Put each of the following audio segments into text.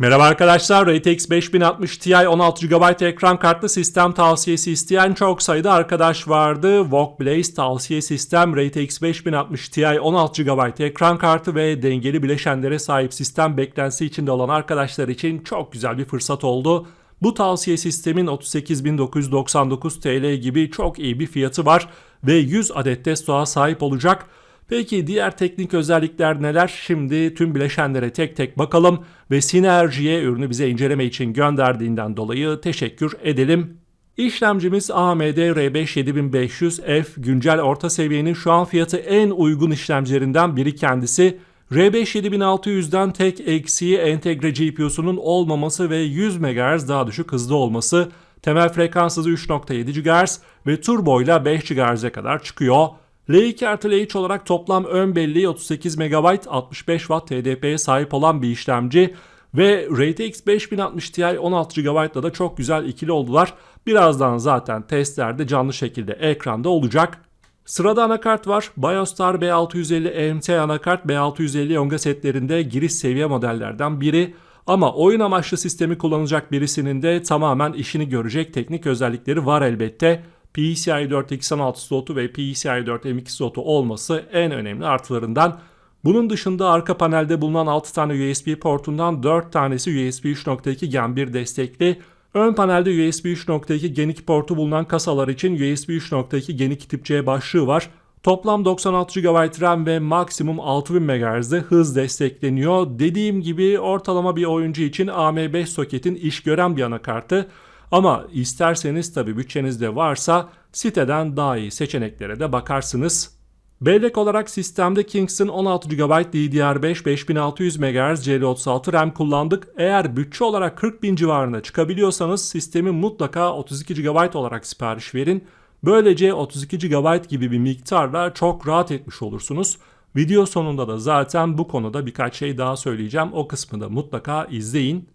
Merhaba arkadaşlar, RTX 5060 Ti 16 GB ekran kartlı sistem tavsiyesi isteyen çok sayıda arkadaş vardı. VOG Blaze tavsiye sistem RTX 5060 Ti 16 GB ekran kartı ve dengeli bileşenlere sahip sistem beklentisi içinde olan arkadaşlar için çok güzel bir fırsat oldu. Bu tavsiye sistemin 38.999 TL gibi çok iyi bir fiyatı var ve 100 adet Testo'ya sahip olacak. Peki diğer teknik özellikler neler? Şimdi tüm bileşenlere tek tek bakalım ve Sinerji'ye ürünü bize inceleme için gönderdiğinden dolayı teşekkür edelim. İşlemcimiz AMD R5 7500F güncel orta seviyenin şu an fiyatı en uygun işlemcilerinden biri kendisi. R5 7600'den tek eksiği entegre GPU'sunun olmaması ve 100 MHz daha düşük hızlı olması. Temel frekans hızı 3.7 GHz ve turbo ile 5 GHz'e kadar çıkıyor. L2 artı L3 olarak toplam ön belleği 38 MB 65 Watt TDP'ye sahip olan bir işlemci ve RTX 5060 Ti 16 GB'da da çok güzel ikili oldular. Birazdan zaten testlerde canlı şekilde ekranda olacak. Sırada anakart var. Biostar B650 EMT anakart B650 Yonga setlerinde giriş seviye modellerden biri. Ama oyun amaçlı sistemi kullanacak birisinin de tamamen işini görecek teknik özellikleri var elbette. PCIe 4 X16 slotu ve PCIe 4 M2 slotu olması en önemli artılarından. Bunun dışında arka panelde bulunan 6 tane USB portundan 4 tanesi USB 3.2 Gen 1 destekli. Ön panelde USB 3.2 Gen 2 portu bulunan kasalar için USB 3.2 Gen 2 tip C başlığı var. Toplam 96 GB RAM ve maksimum 6000 MHz'de hız destekleniyor. Dediğim gibi ortalama bir oyuncu için AM5 soketin iş gören bir anakartı. Ama isterseniz tabi bütçenizde varsa siteden daha iyi seçeneklere de bakarsınız. Bellek olarak sistemde Kingston 16 GB DDR5 5600 MHz CL36 RAM kullandık. Eğer bütçe olarak 40 bin civarına çıkabiliyorsanız sistemi mutlaka 32 GB olarak sipariş verin. Böylece 32 GB gibi bir miktarla çok rahat etmiş olursunuz. Video sonunda da zaten bu konuda birkaç şey daha söyleyeceğim. O kısmı da mutlaka izleyin.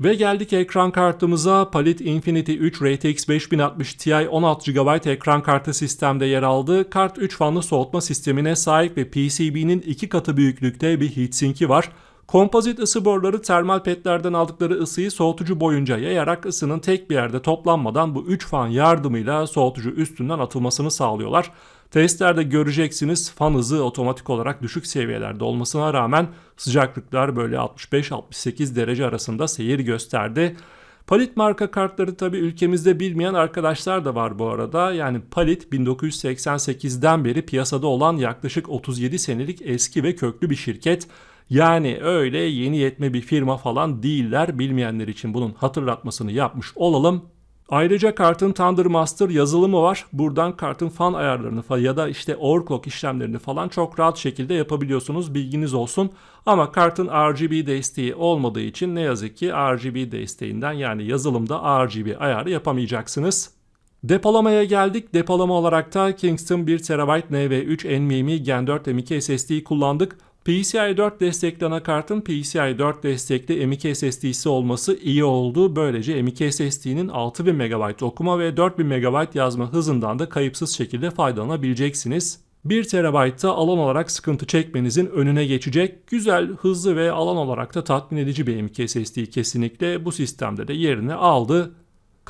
Ve geldik ekran kartımıza. Palit Infinity 3 RTX 5060 Ti 16 GB ekran kartı sistemde yer aldı. Kart 3 fanlı soğutma sistemine sahip ve PCB'nin 2 katı büyüklükte bir heatsink'i var. Kompozit ısı boruları termal petlerden aldıkları ısıyı soğutucu boyunca yayarak ısının tek bir yerde toplanmadan bu 3 fan yardımıyla soğutucu üstünden atılmasını sağlıyorlar. Testlerde göreceksiniz fan hızı otomatik olarak düşük seviyelerde olmasına rağmen sıcaklıklar böyle 65-68 derece arasında seyir gösterdi. Palit marka kartları tabi ülkemizde bilmeyen arkadaşlar da var bu arada. Yani Palit 1988'den beri piyasada olan yaklaşık 37 senelik eski ve köklü bir şirket. Yani öyle yeni yetme bir firma falan değiller. Bilmeyenler için bunun hatırlatmasını yapmış olalım. Ayrıca kartın Thunder Master yazılımı var. Buradan kartın fan ayarlarını ya da işte overclock işlemlerini falan çok rahat şekilde yapabiliyorsunuz. Bilginiz olsun. Ama kartın RGB desteği olmadığı için ne yazık ki RGB desteğinden yani yazılımda RGB ayarı yapamayacaksınız. Depolamaya geldik. Depolama olarak da Kingston 1 TB NV3 NVMe Gen 4 M2 SSD kullandık. PCIe 4 destekli anakartın PCIe 4 destekli M2 SSD'si olması iyi oldu. Böylece M2 SSD'nin 6000 MB okuma ve 4000 MB yazma hızından da kayıpsız şekilde faydalanabileceksiniz. 1 TB'da alan olarak sıkıntı çekmenizin önüne geçecek. Güzel, hızlı ve alan olarak da tatmin edici bir M2 SSD kesinlikle bu sistemde de yerini aldı.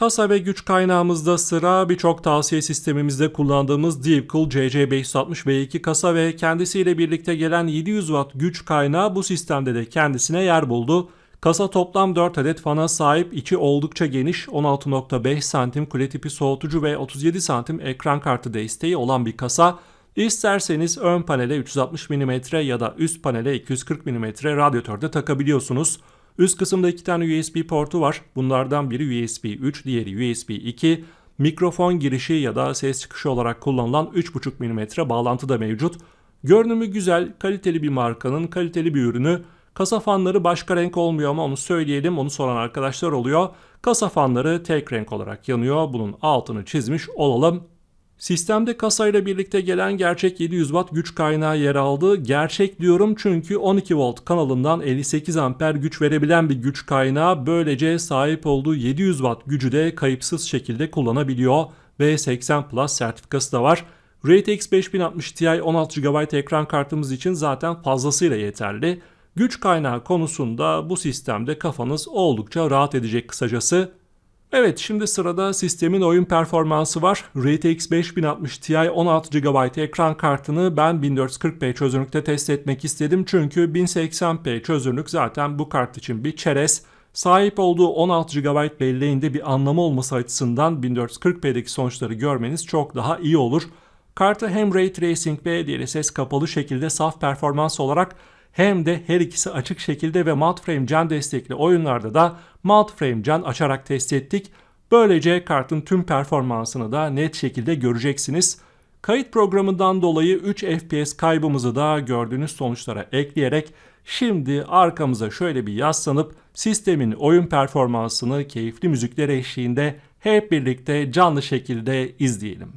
Kasa ve güç kaynağımızda sıra birçok tavsiye sistemimizde kullandığımız Deepcool CC560V2 kasa ve kendisiyle birlikte gelen 700 Watt güç kaynağı bu sistemde de kendisine yer buldu. Kasa toplam 4 adet fana sahip, içi oldukça geniş 16.5 santim kule tipi soğutucu ve 37 santim ekran kartı desteği olan bir kasa. İsterseniz ön panele 360 mm ya da üst panele 240 mm radyatörde takabiliyorsunuz. Üst kısımda iki tane USB portu var. Bunlardan biri USB 3, diğeri USB 2. Mikrofon girişi ya da ses çıkışı olarak kullanılan 3.5 mm bağlantı da mevcut. Görünümü güzel, kaliteli bir markanın kaliteli bir ürünü. Kasa fanları başka renk olmuyor ama onu söyleyelim. Onu soran arkadaşlar oluyor. Kasa fanları tek renk olarak yanıyor. Bunun altını çizmiş olalım. Sistemde kasayla birlikte gelen gerçek 700 Watt güç kaynağı yer aldı. Gerçek diyorum çünkü 12 volt kanalından 58 amper güç verebilen bir güç kaynağı böylece sahip olduğu 700 Watt gücü de kayıpsız şekilde kullanabiliyor ve 80 Plus sertifikası da var. RTX 5060 Ti 16 GB ekran kartımız için zaten fazlasıyla yeterli. Güç kaynağı konusunda bu sistemde kafanız oldukça rahat edecek kısacası. Evet şimdi sırada sistemin oyun performansı var. RTX 5060 Ti 16 GB ekran kartını ben 1440p çözünürlükte test etmek istedim. Çünkü 1080p çözünürlük zaten bu kart için bir çerez. Sahip olduğu 16 GB belleğinde bir anlamı olması açısından 1440p'deki sonuçları görmeniz çok daha iyi olur. Kartı hem Ray Tracing ve DLSS kapalı şekilde saf performans olarak hem de her ikisi açık şekilde ve Multiframe Gen destekli oyunlarda da Multiframe Gen açarak test ettik. Böylece kartın tüm performansını da net şekilde göreceksiniz. Kayıt programından dolayı 3 FPS kaybımızı da gördüğünüz sonuçlara ekleyerek şimdi arkamıza şöyle bir yaslanıp sistemin oyun performansını keyifli müzikler eşliğinde hep birlikte canlı şekilde izleyelim.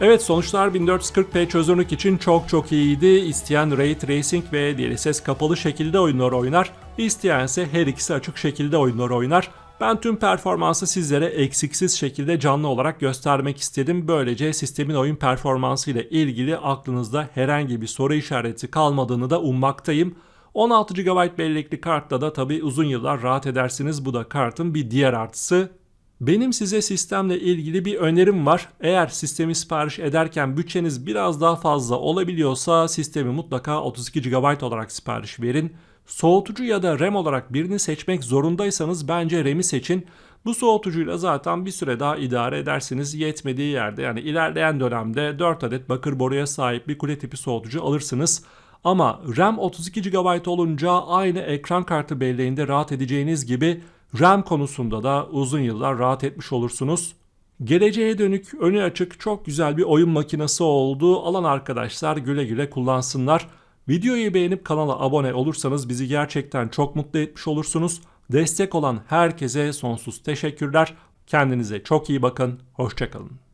Evet sonuçlar 1440p çözünürlük için çok çok iyiydi. İsteyen Ray Tracing ve DLSS kapalı şekilde oyunlar oynar. İsteyense her ikisi açık şekilde oyunlar oynar. Ben tüm performansı sizlere eksiksiz şekilde canlı olarak göstermek istedim. Böylece sistemin oyun performansı ile ilgili aklınızda herhangi bir soru işareti kalmadığını da ummaktayım. 16 GB bellekli kartla da tabi uzun yıllar rahat edersiniz. Bu da kartın bir diğer artısı. Benim size sistemle ilgili bir önerim var. Eğer sistemi sipariş ederken bütçeniz biraz daha fazla olabiliyorsa sistemi mutlaka 32 GB olarak sipariş verin. Soğutucu ya da RAM olarak birini seçmek zorundaysanız bence RAM'i seçin. Bu soğutucuyla zaten bir süre daha idare edersiniz. Yetmediği yerde yani ilerleyen dönemde 4 adet bakır boruya sahip bir kule tipi soğutucu alırsınız. Ama RAM 32 GB olunca aynı ekran kartı belleğinde rahat edeceğiniz gibi RAM konusunda da uzun yıllar rahat etmiş olursunuz. Geleceğe dönük önü açık çok güzel bir oyun makinesi oldu. Alan arkadaşlar güle güle kullansınlar. Videoyu beğenip kanala abone olursanız bizi gerçekten çok mutlu etmiş olursunuz. Destek olan herkese sonsuz teşekkürler. Kendinize çok iyi bakın. Hoşçakalın.